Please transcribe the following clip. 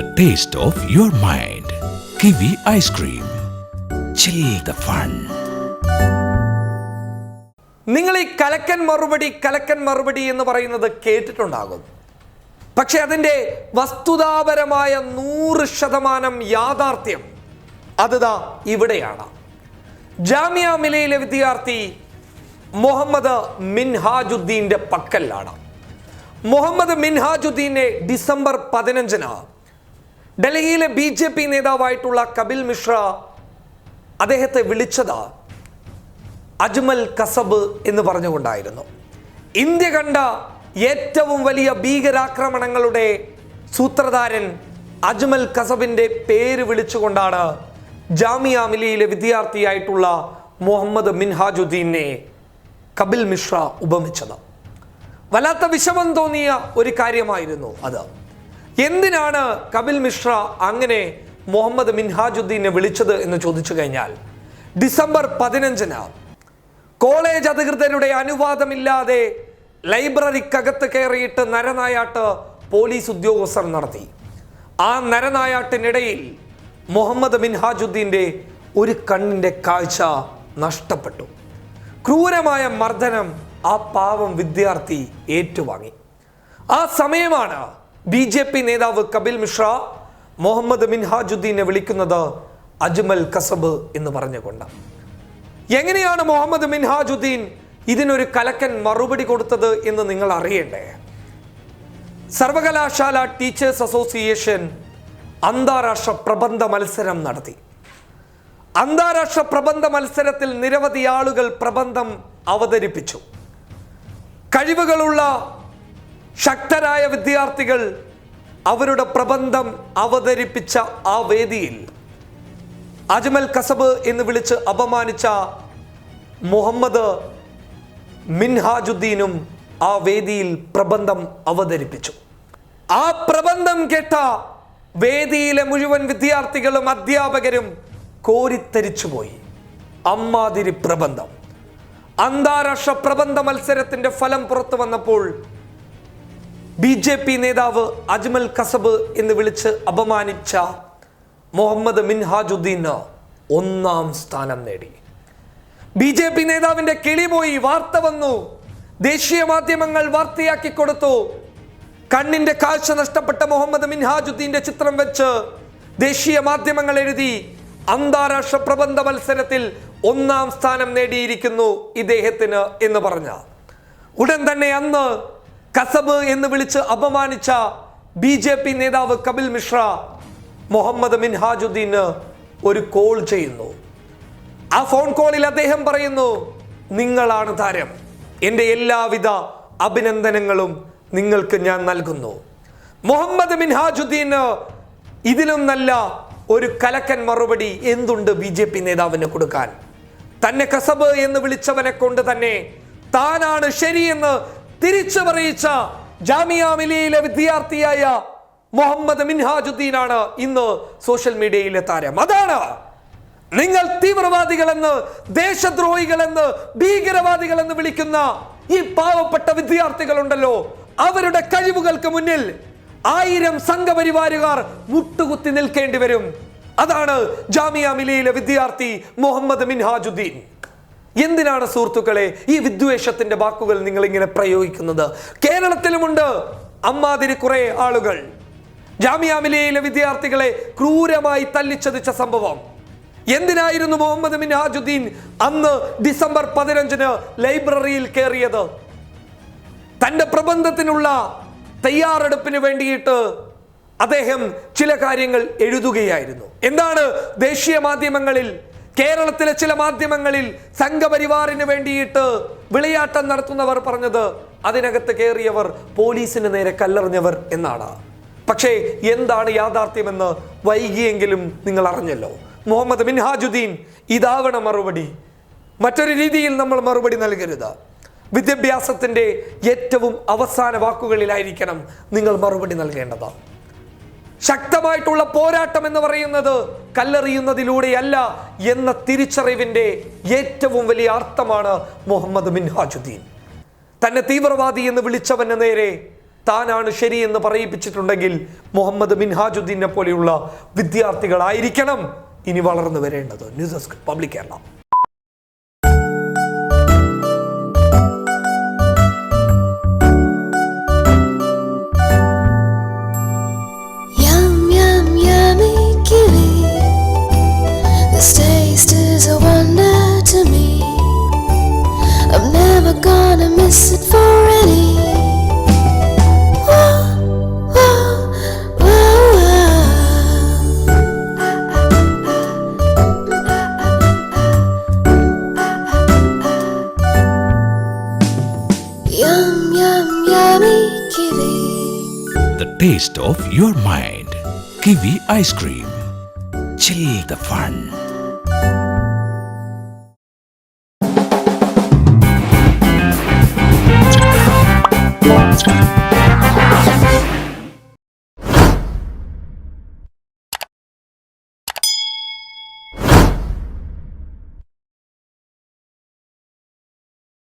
the taste of your mind. Kiwi ice cream. Chill the fun. നിങ്ങൾ ഈ കലക്കൻ മറുപടി കലക്കൻ മറുപടി എന്ന് പറയുന്നത് കേട്ടിട്ടുണ്ടാകും പക്ഷെ അതിന്റെ വസ്തുതാപരമായ നൂറ് ശതമാനം യാഥാർത്ഥ്യം അതുതാ ഇവിടെയാണ് ജാമ്യ മിലയിലെ വിദ്യാർത്ഥി മുഹമ്മദ് മിൻഹാജുദ്ദീന്റെ പക്കലാണ് മുഹമ്മദ് മിൻഹാജുദ്ദീനെ ഡിസംബർ പതിനഞ്ചിന് ഡൽഹിയിലെ ബി ജെ പി നേതാവായിട്ടുള്ള കപിൽ മിശ്ര അദ്ദേഹത്തെ വിളിച്ചത് അജ്മൽ കസബ് എന്ന് പറഞ്ഞുകൊണ്ടായിരുന്നു. ഇന്ത്യ കണ്ട ഏറ്റവും വലിയ ഭീകരാക്രമണങ്ങളുടെ സൂത്രധാരൻ അജ്മൽ കസബിന്റെ പേര് വിളിച്ചുകൊണ്ടാണ് ജാമിയ മിലിയിലെ വിദ്യാർത്ഥിയായിട്ടുള്ള മുഹമ്മദ് മിൻഹാജുദ്ദീനെ കപിൽ മിശ്ര ഉപമിച്ചത്. വല്ലാത്ത വിഷമം തോന്നിയ ഒരു കാര്യമായിരുന്നു അത്. എന്തിനാണ് കപിൽ മിശ്ര അങ്ങനെ മുഹമ്മദ് മിൻഹാജുദ്ദീനെ വിളിച്ചത് എന്ന് ചോദിച്ചു കഴിഞ്ഞാൽ ഡിസംബർ പതിനഞ്ചിന് കോളേജ് അധികൃതരുടെ അനുവാദമില്ലാതെ ലൈബ്രറിക്കകത്ത് കയറിയിട്ട് നരനായാട്ട് പോലീസ് ഉദ്യോഗസ്ഥർ നടത്തി. ആ നരനായാട്ടിനിടയിൽ മുഹമ്മദ് മിൻഹാജുദ്ദീന്റെ ഒരു കണ്ണിന്റെ കാഴ്ച നഷ്ടപ്പെട്ടു. ക്രൂരമായ മർദ്ദനം ആ പാവം വിദ്യാർത്ഥി ഏറ്റുവാങ്ങി. ആ സമയമാണ് ബി ജെ പി നേതാവ് കപിൽ മിശ്ര മുഹമ്മദ് മിൻഹാജുദ്ദീനെ വിളിക്കുന്നത് അജ്മൽ കസബ് എന്ന് പറഞ്ഞുകൊണ്ട്. എങ്ങനെയാണ് മുഹമ്മദ് മിൻഹാജുദ്ദീൻ ഇതിനൊരു കലക്കൻ മറുപടി കൊടുത്തത് എന്ന് നിങ്ങൾ അറിയണ്ടേ? സർവകലാശാല ടീച്ചേഴ്സ് അസോസിയേഷൻ അന്താരാഷ്ട്ര പ്രബന്ധ മത്സരം നടത്തി. അന്താരാഷ്ട്ര പ്രബന്ധ മത്സരത്തിൽ നിരവധി ആളുകൾ പ്രബന്ധം അവതരിപ്പിച്ചു. കഴിവുകളുള്ള ശക്തരായ വിദ്യാർത്ഥികൾ അവരുടെ പ്രബന്ധം അവതരിപ്പിച്ച ആ വേദിയിൽ അജ്മൽ കസബ് എന്ന് വിളിച്ച് അപമാനിച്ച മുഹമ്മദ് മിൻഹാജുദ്ദീനും ആ വേദിയിൽ പ്രബന്ധം അവതരിപ്പിച്ചു. ആ പ്രബന്ധം കേട്ട വേദിയിലെ മുഴുവൻ വിദ്യാർത്ഥികളും അധ്യാപകരും കോരിത്തരിച്ചുപോയി. അമ്മാതിരി പ്രബന്ധം. അന്താരാഷ്ട്ര പ്രബന്ധ മത്സരത്തിന്റെ ഫലം പുറത്തു വന്നപ്പോൾ ബി ജെ പി നേതാവ് അജ്മൽ കസബ് എന്ന് വിളിച്ച് അപമാനിച്ച മുഹമ്മദ് മിൻഹാജുദ്ദീൻ ഒന്നാം സ്ഥാനം നേടി. ബി ജെ പി നേതാവിന്റെ കിളി പോയി വാർത്ത വന്നു. ദേശീയ മാധ്യമങ്ങൾ വാർത്തയാക്കി കൊടുത്തു. കണ്ണിന്റെ കാഴ്ച നഷ്ടപ്പെട്ട മുഹമ്മദ് മിൻഹാജുദ്ദീന്റെ ചിത്രം വെച്ച് ദേശീയ മാധ്യമങ്ങൾ എഴുതി അന്താരാഷ്ട്ര പ്രബന്ധ മത്സരത്തിൽ ഒന്നാം സ്ഥാനം നേടിയിരിക്കുന്നു ഇദ്ദേഹത്തിന് എന്ന് പറഞ്ഞ. ഉടൻ തന്നെ അന്ന് കസബ് എന്ന് വിളിച്ച് അപമാനിച്ച ബി ജെ പി നേതാവ് കപിൽ മിശ്ര മുഹമ്മദ് മിൻഹാജുദ്ദീന് ഒരു കോൾ ചെയ്യുന്നു. ആ ഫോൺ കോളിൽ അദ്ദേഹം പറയുന്നു നിങ്ങളാണ് താരം. എന്റെ എല്ലാവിധ അഭിനന്ദനങ്ങളും നിങ്ങൾക്ക് ഞാൻ നൽകുന്നു. മുഹമ്മദ് മിൻഹാജുദ്ദീന് ഇതിലും നല്ല ഒരു കലക്കൻ മറുപടി എന്തുണ്ട് ബി ജെ പി നേതാവിന് കൊടുക്കാൻ? തന്നെ കസബ് എന്ന് വിളിച്ചവനെ കൊണ്ട് തന്നെ താനാണ് ശരിയെന്ന് തിരിച്ചു പറയിച്ച ജാമിയ മിലിയയിലെ വിദ്യാർത്ഥിയായ മുഹമ്മദ് മിൻഹാജുദ്ദീൻ ആണ് ഇന്ന് സോഷ്യൽ മീഡിയയിലെ താരം. അതാണ് നിങ്ങൾ തീവ്രവാദികളെന്ന് ദേശദ്രോഹികളെന്ന് ഭീകരവാദികളെന്ന് വിളിക്കുന്ന ഈ പാവപ്പെട്ട വിദ്യാർത്ഥികളുണ്ടല്ലോ. അവരുടെ കഴിവുകൾക്ക് മുന്നിൽ ആയിരം സംഘപരിവാരുകാർ മുട്ടുകുത്തി നിൽക്കേണ്ടി വരും. അതാണ് ജാമിയ മിലിയിലെ വിദ്യാർത്ഥി മുഹമ്മദ് മിൻഹാജുദ്ദീൻ. എന്തിനാണ് സുഹൃത്തുക്കളെ ഈ വിദ്വേഷത്തിന്റെ വാക്കുകൾ നിങ്ങൾ ഇങ്ങനെ പ്രയോഗിക്കുന്നത്? കേരളത്തിലുമുണ്ട് അമ്മാതിരി കുറെ ആളുകൾ. ജാമ്യാമിലയിലെ വിദ്യാർത്ഥികളെ ക്രൂരമായി തല്ലിച്ചതിച്ച സംഭവം. എന്തിനായിരുന്നു മുഹമ്മദ് മിൻഹാജുദ്ദീൻ അന്ന് ഡിസംബർ പതിനഞ്ചിന് ലൈബ്രറിയിൽ കയറിയത്? തന്റെ പ്രബന്ധത്തിനുള്ള തയ്യാറെടുപ്പിന് വേണ്ടിയിട്ട് അദ്ദേഹം ചില കാര്യങ്ങൾ എഴുതുകയായിരുന്നു. എന്താണ് ദേശീയ മാധ്യമങ്ങളിൽ കേരളത്തിലെ ചില മാധ്യമങ്ങളിൽ സംഘപരിവാറിന് വേണ്ടിയിട്ട് വിളയാട്ടം നടത്തുന്നവർ പറഞ്ഞത് അതിനകത്ത് കയറിയവർ പോലീസിന് നേരെ കല്ലെറിഞ്ഞവർ എന്നാണ്. പക്ഷേ എന്താണ് യാഥാർത്ഥ്യമെന്ന് വൈകിയെങ്കിലും നിങ്ങൾ അറിഞ്ഞല്ലോ. മുഹമ്മദ് മിൻഹാജുദ്ദീൻ ഇതാവണ മറുപടി. മറ്റൊരു രീതിയിൽ നമ്മൾ മറുപടി നൽകരുത്. വിദ്യാഭ്യാസത്തിന്റെ ഏറ്റവും അവസാന വാക്കുകളിലായിരിക്കണം നിങ്ങൾ മറുപടി നൽകേണ്ടത്. ശക്തമായിട്ടുള്ള പോരാട്ടം എന്ന് പറയുന്നത് കല്ലെറിയുന്നതിലൂടെയല്ല എന്ന തിരിച്ചറിവിന്റെ ഏറ്റവും വലിയ അർത്ഥമാണ് മുഹമ്മദ് മിൻഹാജുദ്ദീൻ. തന്നെ തീവ്രവാദി എന്ന് വിളിച്ചവന് നേരെ താനാണ് ശരിയെന്ന് പറയിപ്പിച്ചിട്ടുണ്ടെങ്കിൽ മുഹമ്മദ് മിൻഹാജുദ്ദീനെ പോലെയുള്ള വിദ്യാർത്ഥികളായിരിക്കണം ഇനി വളർന്നു വരേണ്ടത്. News desk public Kerala. Gonna miss it for any. Yum, yum, yummy kiwi. The taste of your mind. Kiwi ice cream. Chill the fun.